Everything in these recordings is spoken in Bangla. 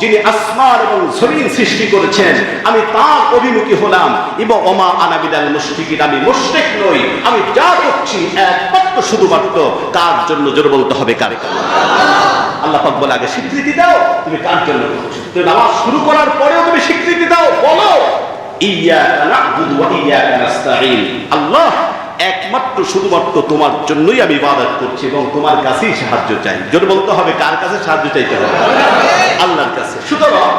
যিনি আসমান এবং জমিন সৃষ্টি করেছেন, আমি তার অভিমুখী হলাম। এবং ওমা আনাবিদাল মুশরিকিন আমি মুশরিক নই, আমি যা করছি একমাত্র শুধুমাত্র কার জন্য জোর বলতে হবে, কারে আল্লাহ পাক বলে, আগে স্বীকৃতি দাও, তুমি কার জন্য করছ? তুমি নামাজ শুরু করার পরেও তুমি স্বীকৃতি দাও, বলো ইয়াকা না'বুদু ওয়া ইয়াকা নাস্তাঈন। আল্লাহ একমাত্র শুধুমাত্র তোমার জন্যই আমি ইবাদত করছি এবং তোমার কাছেই সাহায্য চাই। জোর বলতে হবে, কার কাছে সাহায্য চাইতে হবে? আল্লাহর কাছে। সুতরাং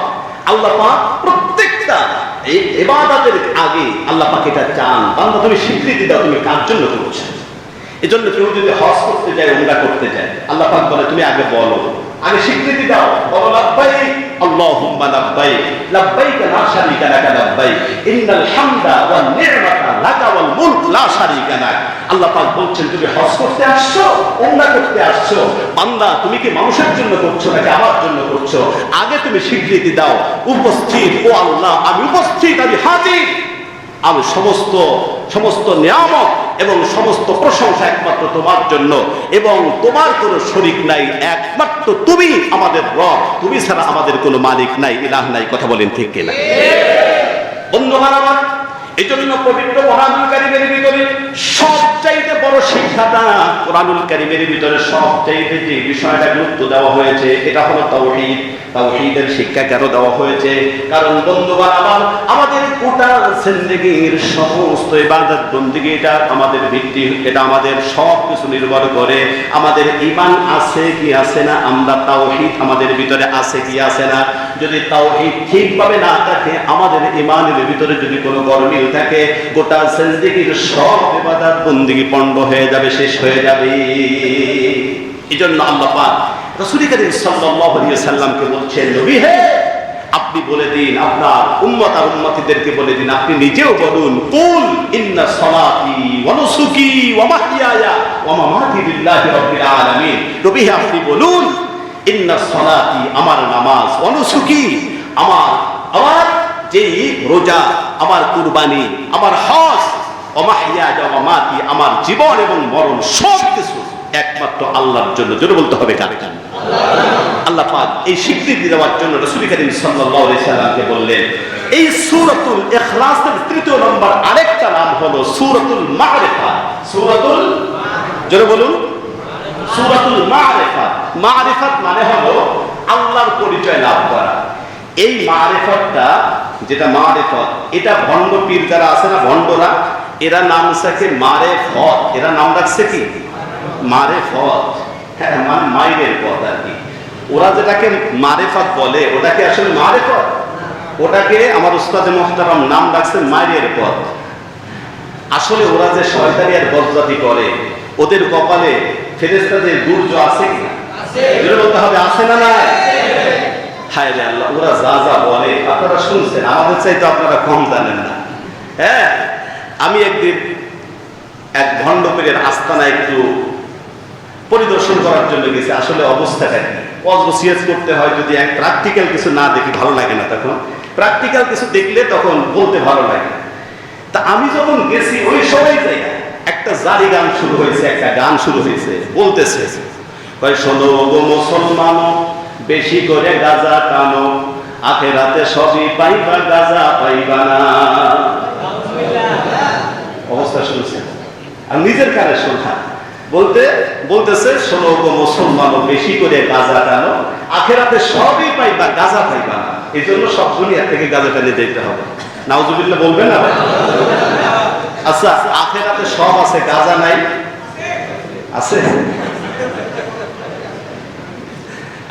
আল্লাহ পাক প্রত্যেকটা এই ইবাদতের আগে আল্লাহ পাক এটা চান। বান্দা, তুমি স্বীকৃতি দাও, তুমি কার জন্য করছ? এজন্য কেউ যদি হজ করতে যায়, উমরা করতে যায়, আল্লাহ পাক বলে, তুমি আগে বলো। আগে স্বীকৃতি দাও, বলো লাব্বাইক লাব্বাইক লা শারীকা লাকা, লাব্বাইক। ইন্নাল হামদা ওয়ান নি'মাতা লাকা ওয়াল মুলক, লা শারীকা লাক। আল্লাহ পাক বলছেন, তুমি হজ করতে আসছো, উমরা করতে আসছো। বান্দা, তুমি কি মানুষের জন্য করছ নাকি আমার জন্য করছ? আগে তুমি স্বীকৃতি দাও। উপস্থিত, ও আল্লাহ, আমি উপস্থিত, আমি হাজির। আমি সমস্ত সমস্ত নিয়ামত এবং সমস্ত প্রশংসা একমাত্র তোমার জন্য। এবং তোমার কোনো শরিক নাই, একমাত্র তুমি আমাদের রব। তুমি ছাড়া আমাদের কোনো মালিক নাই, ইলাহ নাই, কথা বলেন ঠিক কিনা? বন্ধু আমার এই জন্য পবিত্র কারিমের ভিতরে সবচাইতে শিক্ষাটা কোরআনুল কারিমের ভিতরে সবচাইতে যে বিষয়টা গুরুত্ব দেওয়া হয়েছে। এটা হলো তাওহীদ। তাওহীদের শিক্ষা কেন দেওয়া হয়েছে? কারণ বন্ধুগণ, আমার, আমাদের গোটা জিন্দেগীর সমস্ত ইবাদত বন্দিগি এটা আমাদের ভিত্তি, এটা আমাদের সব কিছু নির্ভর করে আমাদের ঈমান আছে কি আছে না, আমরা তাওহীদ আমাদের ভিতরে আছে কি আছে না। যদি তাওহীদ ঠিকভাবে না থাকে, আমাদের ঈমানের ভিতরে যদি কোনো গরমিল থাকে, গোটা জিন্দেগীর সব ইবাদত বন্দিগি পণ্ড হয়ে যাবে। শেষ হয়ে যাবে। এই জন্য আল্লাহ পাক বলছেন আপনি বলে দিন, আপনার উম্মত আর উম্মতিদেরকে বলে দিন, আপনি নিজেও বলুন, কুল ইন্না ওয়া ওয়া মামাতি রাব্বিল আলামিন। আপনি বলুন, ইন্না সলাতি, আমার নামাজ, ওয়া আমার আমার যে রোজা, আমার কুরবানি, আমার হজ আমার জীবন এবং মরণ, সব কিছু একমাত্র আল্লাহর জন্য। জোরে বলতে হবে জন্য আল্লাহ পাক এই স্বীকৃতি দেওয়ার জন্য রসুল করিম বললেন, এই সূরাতুল ইখলাসের তৃতীয় নম্বর আরেকটা নাম হলো সূরাতুল মারিফা সূরাতুল জোরে বলুন। সূরাতুল মারিফা মারিফাত মানে হলো আল্লাহর পরিচয় লাভ করা। এই মারিফতটা, যেটা মারিফত, এটা ভণ্ড পীর যারা আছে না, ভণ্ডরা এরা নাম রাখে মারে ফত। এরা নাম রাখছে কি? মারে ফত। হ্যাঁ মানে পথ আর কি। ওরা যেটাকে মারেফত বলে ওটাকে আসলে মারেফত ওটাকে আমার উস্তাদে মোহতারাম নাম রাখছে মাইরের পথ আসলে ওরা যে শয়তানি আর বজ্জাতি করে ওদের কপালে ফেরেস্তাদের দুর্য আছে কি না? বলতে হবে আছে না না হায় রে আল্লাহ ওরা যা যা বলে আপনারা শুনছেন আমাদের চাইতে আপনারা কম জানেন না। হ্যাঁ আমি একদিন এক ভণ্ডপীরের আস্তানা একটু পরিদর্শন করার জন্য গেছি। আসলে অবস্থাটা কি? অজবসিয়াজ করতে হয় যদি এক প্র্যাকটিক্যাল কিছু না দেখি, ভালো লাগে না তখন। প্র্যাকটিক্যাল কিছু দেখলে তখন বলতে ভালো লাগে। তা আমি যখন গেছি, ওই সময় যাই একটা জারি গান শুরু হয়েছে, একটা গান শুরু হয়েছে, বলতেছে শোনো গো মুসলমান, বেশি করে গাজা টানো, আখেরাতে সবই পাইবা, গাজা পাইবা না। অবস্থা শুনছেন আর নিজের কানে শোনা বলতে, বলতেছে, শোনো গো মুসলমান, বেশি করে গাজা টানো, আখেরাতে সবই পাইবা, গাজা পাইবা না। এই জন্য সব দুনিয়া থেকে গাজা টানে যেতে হবে। নাউজুবিল্লাহ বলবেন না? আচ্ছা আখেরাতে সব আছে, গাজা নাই? আছে?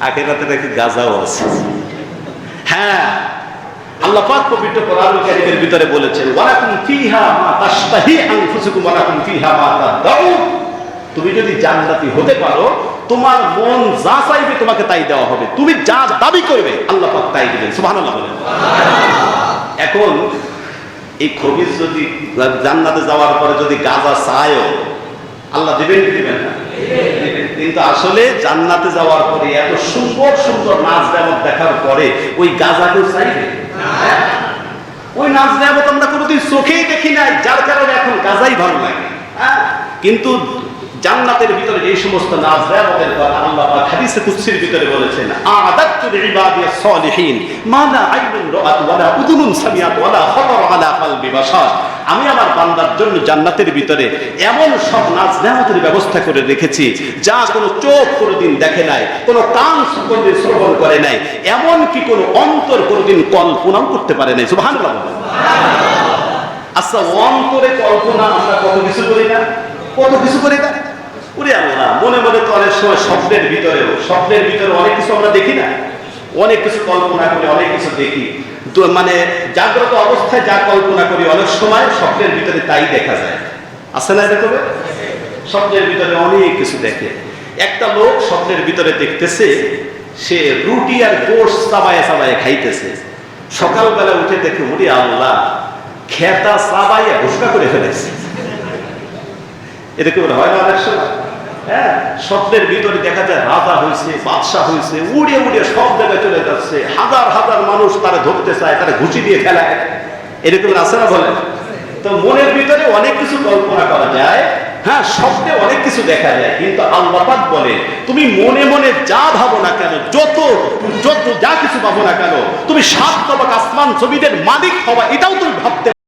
আখেরাতে নাকি গাজাও আছে। হ্যাঁ আল্লাহ পাক পবিত্র কোরআনুল কারীমের ভিতরে বলেছেন, ওয়ালাকুম ফিহা মা তাশতাহি আনফুসুকুম ওয়ালাকুম ফিহা মা তাদাউন। তুমি যদি জান্নাতি হতে পারো, তোমার মন যা চাইবে তোমাকে তাই দেওয়া হবে। তুমি যা দাবি করবে, আল্লাহ পাক তাই দিবেন। সুবহানাল্লাহ বলেন। এখন এই খবিজ যদি জান্নাতে যাওয়ার পরে যদি গাজা চায়ও, আল্লাহ দিবেন কি দিবেন না? কিন্তু আসলে জান্নাতে যাওয়ার পরে এত সুন্দর সুন্দর নাচ দেখার পরে ওই গাজা কেউ চাইবে। ওই নাচ দেবত আমরা কোনোদিন চোখেই দেখি নাই, যার কারণে এখন গাজাই ভালো লাগে? কিন্তু জান্নাতের ভিতরে যে সমস্ত নাজ নেয়ামতের কথা আল্লাহ পাক হাদিসে কুদসির ভিতরে বলেছেন সালিহিন রাআত ওয়া লা উযুনুন সামিআত ওয়া লা আলা কলবি বাশার। আমি আমার বান্দার জন্য জান্নাতের ভিতরে এমন সব নাজ নেয়ামতের ব্যবস্থা করে রেখেছি, যা কোনো চোখ কোনোদিন দেখে নাই, কোনো কান কোনোদিন শ্রবণ করে নাই এমন কি কোনো অন্তর কোনোদিন কল্পনাও করতে পারে নাই। সুবহানাল্লাহ আচ্ছা অন্তরে কল্পনা আমরা কত কিছু করি না? কত কিছু করি না? ওরে আল্লাহ মনে মনে তো অনেক সময় স্বপ্নের ভিতরেও স্বপ্নের ভিতরে অনেক কিছু আমরা দেখি না। অনেক কিছু কল্পনা করি, অনেক কিছু দেখি। মানে জাগ্রত অবস্থায় যা কল্পনা করি, অনেক সময় স্বপ্নের ভিতরে তাই দেখা যায়। আছে না এরকম? স্বপ্নের ভিতরে অনেক কিছু দেখে। একটা লোক স্বপ্নের ভিতরে দেখতেছে, সে রুটি আর গোশ চাবায় চাবায় খাইতেছে। সকালবেলা উঠে দেখে, ওরে আল্লাহ, খেতা চাবাইয়া ঘোষণা করে ফেলেছে। এরকম হয় না অনেক সময়? হ্যাঁ স্বপ্নের ভিতরে দেখা যায় রাজা হয়েছে, বাদশাহ হয়েছে সব জায়গায় চলে যাচ্ছে। হাজার হাজার মানুষ তারা ধরতে চায়, তারা দিয়ে ফেলায়। এরকম তো মনের ভিতরে অনেক কিছু কল্পনা করা যায় হ্যাঁ স্বপ্নে অনেক কিছু দেখা যায়, কিন্তু আল্লাহ পাক বলে, তুমি মনে মনে যা ভাবো না কেন, যত যত, যা কিছু ভাবো না কেন, তুমি সাত তবাক আসমান ছবিদের মালিক হবা এটাও তুমি ভাবতে